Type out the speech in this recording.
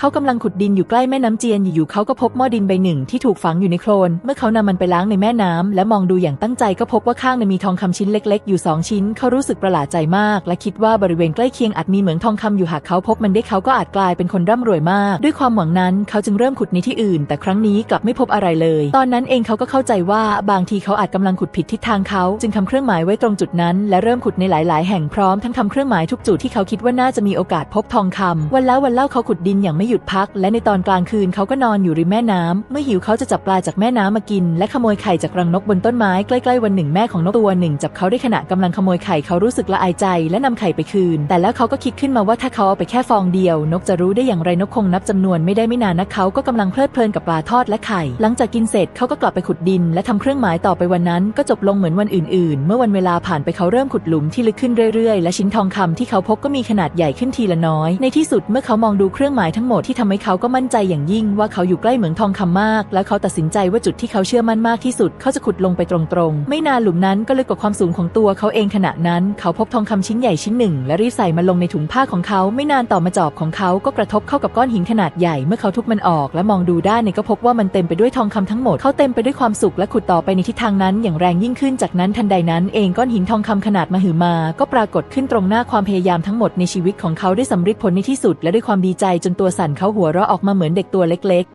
เขากำลังขุดดินอยู่ใกล้แม่น้ำเจียนอยู่ๆเขาก็พบหม้อดินใบหนึ่งที่ถูกฝังอยู่ในโคลน เมื่อเขานำมันไปล้างในแม่น้ำและมองดูอย่างตั้งใจก็พบว่าข้างในมีทองคำชิ้นเล็ก ๆ อยู่สองชิ้น เขารู้สึกประหลาดใจมาก และคิดว่าบริเวณใกล้เคียงอาจมีเหมืองทองคำอยู่หากเขาพบมันได้เขาก็อาจกลายเป็นคนร่ำรวยมาก ด้วยความหวังนั้นเขาจึงเริ่มขุดในที่อื่น แต่ครั้งนี้กลับไม่พบอะไรเลย ตอนนั้นเองเขาก็เข้าใจว่าบางทีเขาอาจกำลังขุดผิดทิศทางเขาจึงทำเครื่องหมายไว้ตรงจุดนั้น และเริ่มขุดในหลาย ๆ แห่งพร้อมทั้งทำเครื่องหมายทุกจุดที่เขาคิดว่าน่าจะมีโอกาสพบทองคำวันแล้ววันเล่าเขาขุดดินอย่างไม่หยุดพัก และในตอนกลางคืนเขาก็นอนอยู่ริมแม่น้ำเมื่อหิวเขาจะจับปลาจากแม่น้ำมากิน และขโมยไข่จากรังนกบนต้นไม้ใกล้ๆวันหนึ่งแม่ของนกตัวหนึ่งจับเขาได้ขณะกำลังขโมยไข่เขารู้สึกละอายใจ และนำไข่ไปคืน แต่แล้วเขาก็คิดขึ้นมาว่าถ้าเขาเอาไปแค่ฟองเดียว นกจะรู้ได้อย่างไรนกคงนับจำนวนไม่ได้ไม่นานนักเขาก็กำลังเพลิดเพลินกับปลาทอดและไข่ หลังจากกินเสร็จเขาก็กลับไปขุดดิน และทำเครื่องหมายต่อไปวันนั้น ก็จบลงเหมือนวันอื่นๆ เมื่อวันเวลาผ่านไปเขาเริ่มขุดหลุมที่ลึกขึ้นเรื่อยๆ และชิ้นทองคำที่เขาพบก็มีขนาดใหญ่ขึ้นทีละน้อยในที่สุดเมื่อเขามองดูเครื่องหมายทั้งหมดที่ทำให้เขาก็มั่นใจอย่างยิ่งว่าเขาอยู่ใกล้เหมืองทองคำมาก แล้วเขาตัดสินใจว่าจุดที่เขาเชื่อมั่นมากที่สุด เขาจะขุดลงไปตรงๆ ไม่นานหลุมนั้นก็ลึกกว่าความสูงของตัวเขาเองขณะนั้น เขาพบทองคำชิ้นใหญ่ชิ้นหนึ่ง และรีบใส่มันลงในถุงผ้าของเขาไม่นานต่อมาจอบของเขาก็กระทบเข้ากับก้อนหินขนาดใหญ่เมื่อเขาทุบมันออก และมองดูด้านในก็พบว่ามันเต็มไปด้วยทองคำทั้งหมดเขาเต็มไปด้วยความสุขและขุดต่อไปในทิศทางนั้น อย่างแรงยิ่งขึ้นจากนั้นทันใดนั้นเองก้อนหินทองคำขนาดมหึมา ก็ปรากฏขึ้นตรงหน้าความพยายามทั้งหมดในชีวิตของเขาได้สำเร็จผลในที่สุดและด้วยความดีใจจนตัวสั่นเขาหัวเราะออกมาเหมือนเด็กตัวเล็ก